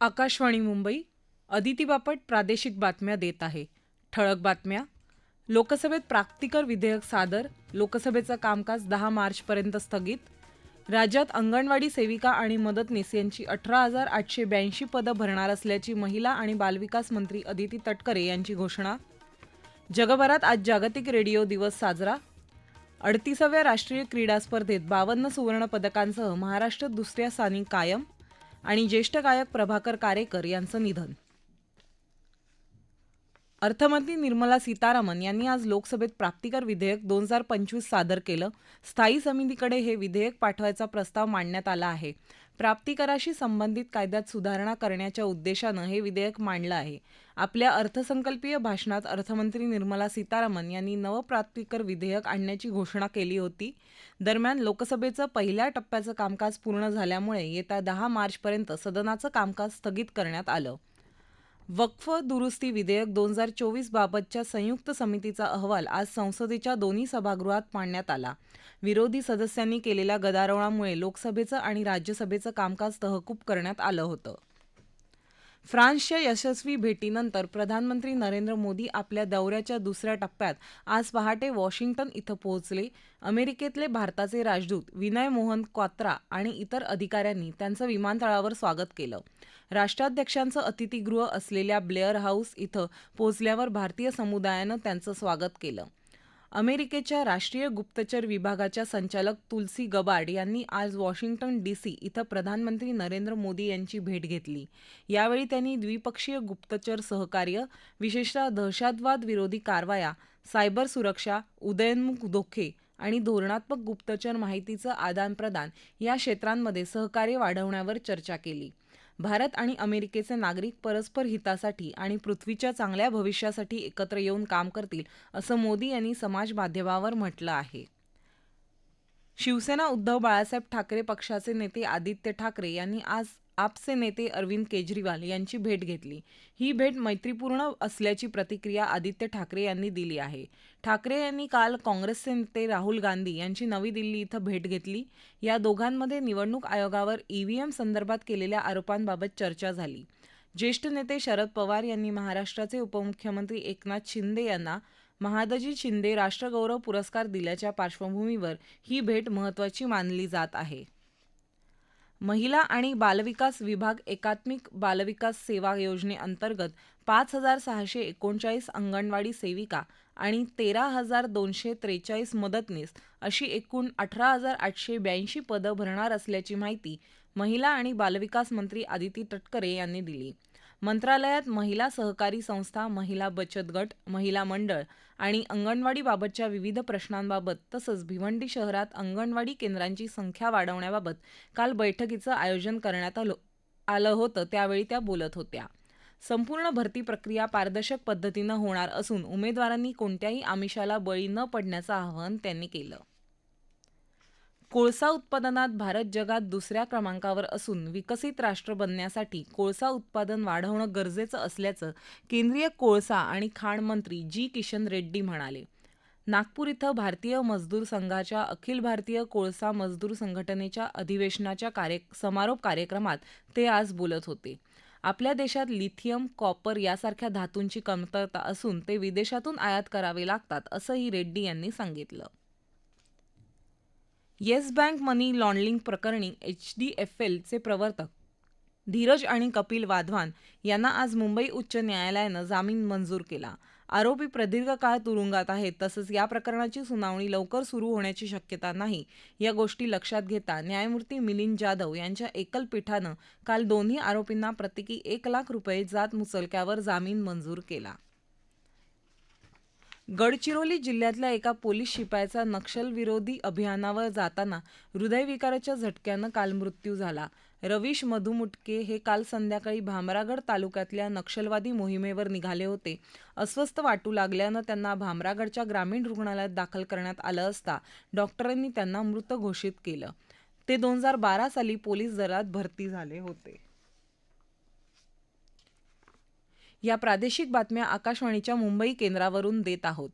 आकाशवाणी मुंबई अदिती बापट प्रादेशिक बातम्या देत आहे. ठळक बातम्या. लोकसभेत प्राप्तिकर विधेयक सादर लोकसभेचं कामकाज दहा मार्चपर्यंत स्थगित. राज्यात अंगणवाडी सेविका आणि मदतनीस यांची अठरा हजार आठशे ब्याऐंशी पदं भरणार असल्याची महिला आणि बालविकास मंत्री अदिती तटकरे यांची घोषणा. जगभरात आज जागतिक रेडिओ दिवस साजरा. अडतीसाव्या राष्ट्रीय क्रीडा स्पर्धेत बावन्न सुवर्णपदकांसह महाराष्ट्र दुसऱ्या स्थानी कायम. आणि ज्येष्ठ गायक प्रभाकर कारेकर यांचं निधन. अर्थमंत्री निर्मला सीतारामन यांनी आज लोकसभेत प्राप्तिकर विधेयक दोन हजार पंचवीस सादर केलं. स्थायी समितीकडे हे विधेयक पाठवायचा प्रस्ताव मांडण्यात आला आहे. प्राप्तिकराशी संबंधित कायद्यात सुधारणा करण्याच्या उद्देशानं हे विधेयक मांडलं आहे. आपल्या अर्थसंकल्पीय भाषणात अर्थमंत्री निर्मला सीतारामन यांनी नवप्राप्तिकर विधेयक आणण्याची घोषणा केली होती. दरम्यान लोकसभेचं पहिल्या टप्प्याचं कामकाज पूर्ण झाल्यामुळे येत्या दहा मार्चपर्यंत सदनाचं कामकाज स्थगित करण्यात आलं. वक्फ दुरुस्ती विधेयक दोन हजार चोवीस बाबतच्या संयुक्त समितीचा अहवाल आज संसदेच्या दोन्ही सभागृहात मांडण्यात आला. विरोधी सदस्यांनी केलेल्या गदारोळामुळे लोकसभेचं आणि राज्यसभेचं कामकाज तहकूब करण्यात आलं होतं. फ्रान्सच्या यशस्वी भेटीनंतर प्रधानमंत्री नरेंद्र मोदी आपल्या दौऱ्याच्या दुसऱ्या टप्प्यात आज पहाटे वॉशिंग्टन इथं पोहोचले. अमेरिकेतले भारताचे राजदूत विनय मोहन क्वात्रा आणि इतर अधिकाऱ्यांनी त्यांचं विमानतळावर स्वागत केलं. राष्ट्राध्यक्षांचं अतिथीगृह असलेल्या ब्लेअर हाऊस इथं पोहोचल्यावर भारतीय समुदायानं त्यांचं स्वागत केलं. अमेरिकेच्या राष्ट्रीय गुप्तचर विभागाच्या संचालक तुलसी गबार्ड यांनी आज वॉशिंग्टन डी सी इथं प्रधानमंत्री नरेंद्र मोदी यांची भेट घेतली. यावेळी त्यांनी द्विपक्षीय गुप्तचर सहकार्य विशेषतः दहशतवाद विरोधी कारवाया सायबर सुरक्षा उदयोन्मुख धोके आणि धोरणात्मक गुप्तचर माहितीचं आदानप्रदान या क्षेत्रांमध्ये सहकार्य वाढवण्यावर चर्चा केली. भारत आणि अमेरिकेचे नागरिक परस्पर हितासाठी आणि पृथ्वीच्या चांगल्या भविष्यासाठी एकत्र येऊन काम करतील असं मोदी यांनी समाज माध्यमावर म्हटलं आहे. शिवसेना उद्धव बाळासाहेब ठाकरे पक्षाचे नेते आदित्य ठाकरे यांनी आज आपचे नेते अरविंद केजरीवाल यांची भेट घेतली. ही भेट मैत्रीपूर्ण असल्याची प्रतिक्रिया आदित्य ठाकरे यांनी दिली आहे. ठाकरे यांनी काल काँग्रेसचे नेते राहुल गांधी यांची नवी दिल्ली इथं भेट घेतली. या दोघांमध्ये निवडणूक आयोगावर ईव्हीएम संदर्भात केलेल्या आरोपांबाबत चर्चा झाली. ज्येष्ठ नेते शरद पवार यांनी महाराष्ट्राचे उपमुख्यमंत्री एकनाथ शिंदे यांना महादजी शिंदे राष्ट्रगौरव पुरस्कार दिल्याच्या पार्श्वभूमीवर ही भेट महत्त्वाची मानली जात आहे. महिला आणि बालविकास विभाग एकात्मिक बालविकास सेवा योजनेअंतर्गत पाच हजार सहाशे एकोणचाळीस अंगणवाडी सेविका आणि तेरा हजार दोनशे त्रेचाळीस मदतनीस अशी एकूण अठरा हजार आठशे ब्याऐंशी पदं भरणार असल्याची माहिती महिला आणि बालविकास मंत्री आदिती तटकरे यांनी दिली. मंत्रालयात महिला सहकारी संस्था महिला बचत गट महिला मंडळ आणि अंगणवाडीबाबतच्या विविध प्रश्नांबाबत तसंच भिवंडी शहरात अंगणवाडी केंद्रांची संख्या वाढवण्याबाबत काल बैठकीचं आयोजन करण्यात आलं आलं होतं. त्यावेळी त्या बोलत होत्या. संपूर्ण भरती प्रक्रिया पारदर्शक पद्धतीनं होणार असून उमेदवारांनी कोणत्याही आमिषाला बळी न पडण्याचं आवाहन त्यांनी केलं. कोळसा उत्पादनात भारत जगात दुसऱ्या क्रमांकावर असून विकसित राष्ट्र बनण्यासाठी कोळसा उत्पादन वाढवणं गरजेचं असल्याचं केंद्रीय कोळसा आणि खाण मंत्री जी. किशन रेड्डी म्हणाले. नागपूर इथं भारतीय मजदूर संघाच्या अखिल भारतीय कोळसा मजदूर संघटनेच्या अधिवेशनाच्या कार्य समारोप कार्यक्रमात ते आज बोलत होते. आपल्या देशात लिथियम कॉपर यासारख्या धातूंची कमतरता असून ते विदेशातून आयात करावे लागतात असंही रेड्डी यांनी सांगितलं. येस बँक मनी लॉन्ड्रिंग प्रकरणी एच डी एफ एलचे प्रवर्तक धीरज आणि कपिल वाधवान यांना आज मुंबई उच्च न्यायालयानं जामीन मंजूर केला. आरोपी प्रदीर्घ काळ तुरुंगात आहेत तसंच या प्रकरणाची सुनावणी लवकर सुरू होण्याची शक्यता नाही या गोष्टी लक्षात घेता न्यायमूर्ती मिलिंद जाधव यांच्या एकल पीठानं काल दोन्ही आरोपींना प्रत्येकी एक लाख रुपये जात मुचलक्यावर जामीन मंजूर केला. गडचिरोली जिल्ह्यातल्या एका पोलीस शिपायाचा नक्षलविरोधी अभियानावर जाताना हृदयविकाराच्या झटक्यानं काल मृत्यू झाला. रवीश मधुमुटके हे काल संध्याकाळी भामरागड तालुक्यातल्या नक्षलवादी मोहिमेवर निघाले होते. अस्वस्थ वाटू लागल्यानं त्यांना भामरागडच्या ग्रामीण रुग्णालयात दाखल करण्यात आलं असता डॉक्टरांनी त्यांना मृत घोषित केलं. ते दोन हजार बारा साली पोलीस दलात भरती झाले होते. या प्रादेशिक बातम्या आकाशवाणीच्या मुंबई केंद्रावरून देत आहोत.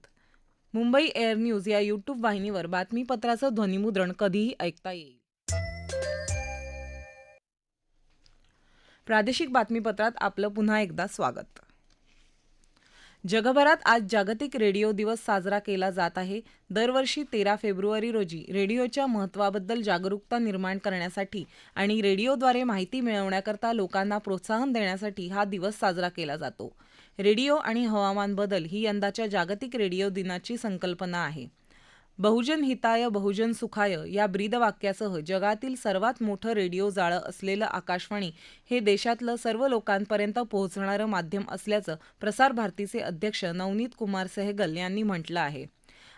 मुंबई एअर न्यूज या यूट्यूब वाहिनीवर बातमीपत्राचं ध्वनिमुद्रण कधीही ऐकता येईल. प्रादेशिक बातमीपत्रात आपलं पुन्हा एकदा स्वागत. जगभरात आज जागतिक रेडिओ दिवस साजरा केला जात आहे. दरवर्षी तेरा फेब्रुवारी रोजी रेडिओच्या महत्त्वाबद्दल जागरूकता निर्माण करण्यासाठी आणि रेडिओद्वारे माहिती मिळवण्याकरता लोकांना प्रोत्साहन देण्यासाठी हा दिवस साजरा केला जातो. रेडिओ आणि हवामान बदल ही यंदाच्या जागतिक रेडिओ दिनाची संकल्पना आहे. बहुजन हिताय बहुजन सुखाय या ब्रीदवाक्यासह जगातील सर्वात मोठं रेडिओ जाळं असलेलं आकाशवाणी हे देशातलं सर्व लोकांपर्यंत पोहोचणारं माध्यम असल्याचं प्रसार भारतीचे अध्यक्ष नवनीत कुमार सहगल यांनी म्हटलं आहे.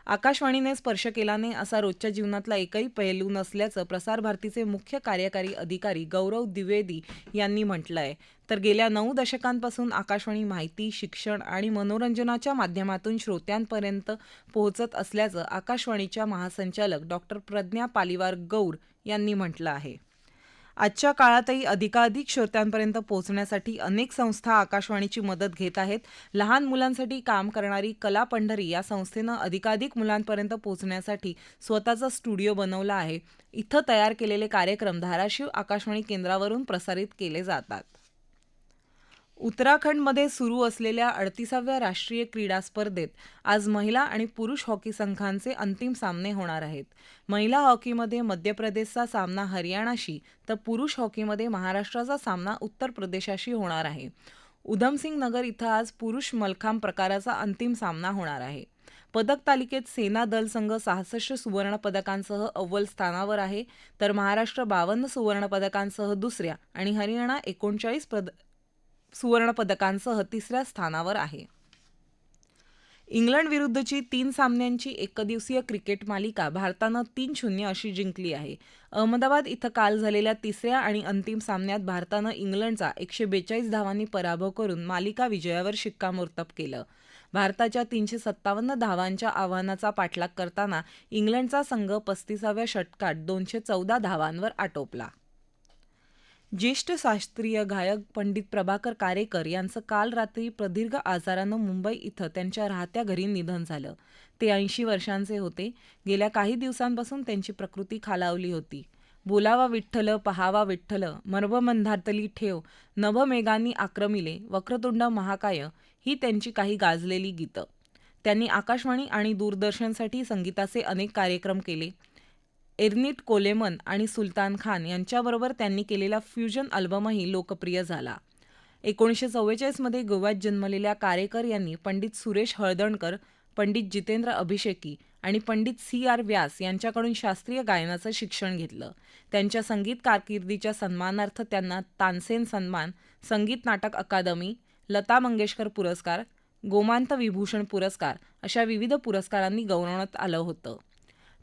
आकाशवाणीने स्पर्श केला नाही असा रोजच्या जीवनातला एकही पैलू नसल्याचं प्रसार भारतीचे मुख्य कार्यकारी अधिकारी गौरव द्विवेदी यांनी म्हटलं आहे तर गेल्या नऊ दशकांपासून आकाशवाणी माहिती शिक्षण आणि मनोरंजनाच्या माध्यमातून श्रोत्यांपर्यंत पोहोचत असल्याचं आकाशवाणीच्या महासंचालक डॉक्टर प्रज्ञा पालिवार गौर यांनी म्हटलं आहे. आजच्या काळातही अधिकाधिक श्रोत्यांपर्यंत पोहोचण्यासाठी अनेक संस्था आकाशवाणीची मदत घेत आहेत. लहान मुलांसाठी काम करणारी कला पंढरी या संस्थेनं अधिकाधिक मुलांपर्यंत पोहोचण्यासाठी स्वतःचा स्टुडिओ बनवला आहे. इथं तयार केलेले कार्यक्रम धाराशिव आकाशवाणी केंद्रावरून प्रसारित केले जातात. उत्तराखंडमध्ये सुरू असलेल्या अडतीसाव्या राष्ट्रीय क्रीडा स्पर्धेत आज महिला आणि पुरुष हॉकी संघांचे अंतिम सामने होणार आहेत. महिला हॉकीमध्ये मध्य प्रदेशचा सामना हरियाणाशी तर पुरुष हॉकीमध्ये महाराष्ट्राचा सामना उत्तर प्रदेशाशी होणार आहे. उधमसिंग नगर इथं आज पुरुष मलखांब प्रकाराचा अंतिम सामना होणार आहे. पदक तालिकेत सेना दल संघ सहासष्ट सुवर्ण पदकांसह अव्वल स्थानावर आहे तर महाराष्ट्र बावन्न सुवर्ण पदकांसह दुसऱ्या आणि हरियाणा एकोणचाळीस पद सुवर्णपदकांसह तिसऱ्या स्थानावर आहे. इंग्लंड विरुद्धची तीन सामन्यांची एकदिवसीय क्रिकेट मालिका भारतानं तीन शून्य अशी जिंकली आहे. अहमदाबाद इथं काल झालेल्या तिसऱ्या आणि अंतिम सामन्यात भारतानं इंग्लंडचा एकशे बेचाळीस धावांनी पराभव करून मालिका विजयावर शिक्कामोर्तब केलं. भारताच्या तीनशे सत्तावन्न धावांच्या आव्हानाचा पाठलाग करताना इंग्लंडचा संघ पस्तीसाव्या षटकात दोनशे चौदा धावांवर आटोपला. ज्येष्ठ शास्त्रीय गायक पंडित प्रभाकर कारेकर यांचं काल रात्री प्रदीर्घ आजारानं मुंबई इथं त्यांच्या राहत्या घरी निधन झालं. ते ऐंशी वर्षांचे होते. गेल्या काही दिवसांपासून त्यांची प्रकृती खालावली होती. बोलावा विठ्ठल पहावा विठ्ठल मर्ममंधातली ठेव नभमेघांनी आक्रमिले वक्रतुंड महाकाय ही त्यांची काही गाजलेली गीतं. त्यांनी आकाशवाणी आणि दूरदर्शनसाठी संगीताचे अनेक कार्यक्रम केले. एर्निट कोलेमन आणि सुलतान खान यांच्याबरोबर त्यांनी केलेला फ्युजन अल्बमही लोकप्रिय झाला. एकोणीसशे चव्वेचाळीसमध्ये गोव्यात जन्मलेल्या कारेकर यांनी पंडित सुरेश हळदणकर पंडित जितेंद्र अभिषेकी आणि पंडित सी आर व्यास यांच्याकडून शास्त्रीय गायनाचं शिक्षण घेतलं. त्यांच्या संगीत कारकिर्दीच्या सन्मानार्थ त्यांना तानसेन सन्मान संगीत नाटक अकादमी लता मंगेशकर पुरस्कार गोमांत विभूषण पुरस्कार अशा विविध पुरस्कारांनी गौरवण्यात आलं होतं.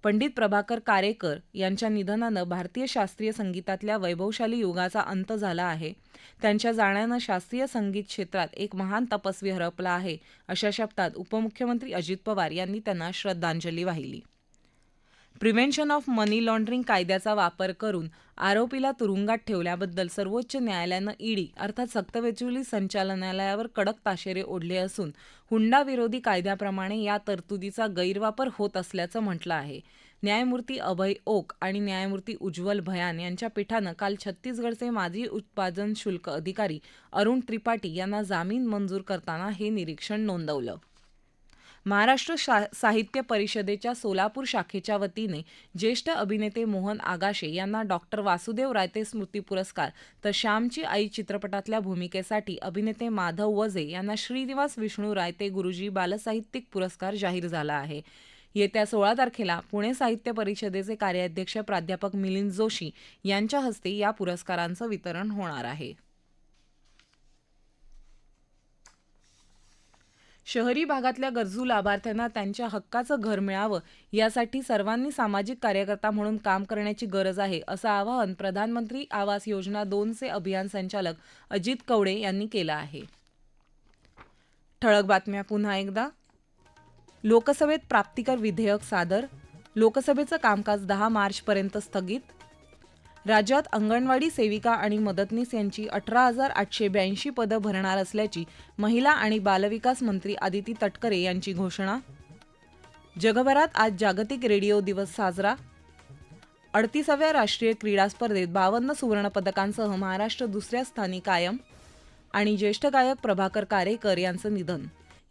पंडित प्रभाकर कारेकर यांच्या निधनानं भारतीय शास्त्रीय संगीतातल्या वैभवशाली युगाचा अंत झाला आहे. त्यांच्या जाण्यानं शास्त्रीय संगीत क्षेत्रात एक महान तपस्वी हरपला आहे. अशा शब्दात उपमुख्यमंत्री अजित पवार यांनी त्यांना श्रद्धांजली वाहिली. प्रिव्हेन्शन ऑफ मनी लॉन्ड्रिंग कायद्याचा वापर करून आरोपीला तुरुंगात ठेवल्याबद्दल सर्वोच्च न्यायालयानं ईडी अर्थात सक्तवसुली संचालनालयावर कडक ताशेरे ओढले असून हुंडा विरोधी कायद्याप्रमाणे या तरतुदीचा गैरवापर होत असल्याचं म्हटलं आहे. न्यायमूर्ती अभय ओक आणि न्यायमूर्ती उज्ज्वल भयान यांच्या पीठानं काल छत्तीसगडचे माजी उत्पादन शुल्क अधिकारी अरुण त्रिपाठी यांना जामीन मंजूर करताना हे निरीक्षण नोंदवलं. महाराष्ट्र शा साहित्य परिषदेच्या सोलापूर शाखेच्या वतीने ज्येष्ठ अभिनेते मोहन आगाशे यांना डॉक्टर वासुदेव रायते स्मृती पुरस्कार तर श्यामची आई चित्रपटातल्या भूमिकेसाठी अभिनेते माधव वजे यांना श्रीनिवास विष्णू रायते गुरुजी बालसाहित्यिक पुरस्कार जाहीर झाला आहे. येत्या सोळा तारखेला पुणे साहित्य परिषदेचे कार्याध्यक्ष प्राध्यापक मिलिंद जोशी यांच्या हस्ते या पुरस्कारांचं वितरण होणार आहे. शहरी भागातल्या गरजू लाभार्थ्यांना त्यांच्या हक्काचं घर मिळावं यासाठी सर्वांनी सामाजिक कार्यकर्ता म्हणून काम करण्याची गरज आहे असं आवाहन प्रधानमंत्री आवास योजना दोनचे अभियान संचालक अजित कवडे यांनी केलं आहे. ठळक बातम्या पुन्हा एकदा. लोकसभेत प्राप्तिकर विधेयक सादर लोकसभेचं कामकाज दहा मार्चपर्यंत स्थगित राज्यात अंगणवाडी सेविका आणि मदतनीस यांची अठरा हजार आठशे ब्याऐंशी पदं भरणार असल्याची महिला आणि बालविकास मंत्री आदिती तटकरे यांची घोषणा. जगभरात आज जागतिक रेडिओ दिवस साजरा. अडतीसाव्या राष्ट्रीय क्रीडा स्पर्धेत बावन्न सुवर्णपदकांसह महाराष्ट्र दुसऱ्या स्थानी कायम आणि ज्येष्ठ गायक प्रभाकर कारेकर यांचं निधन.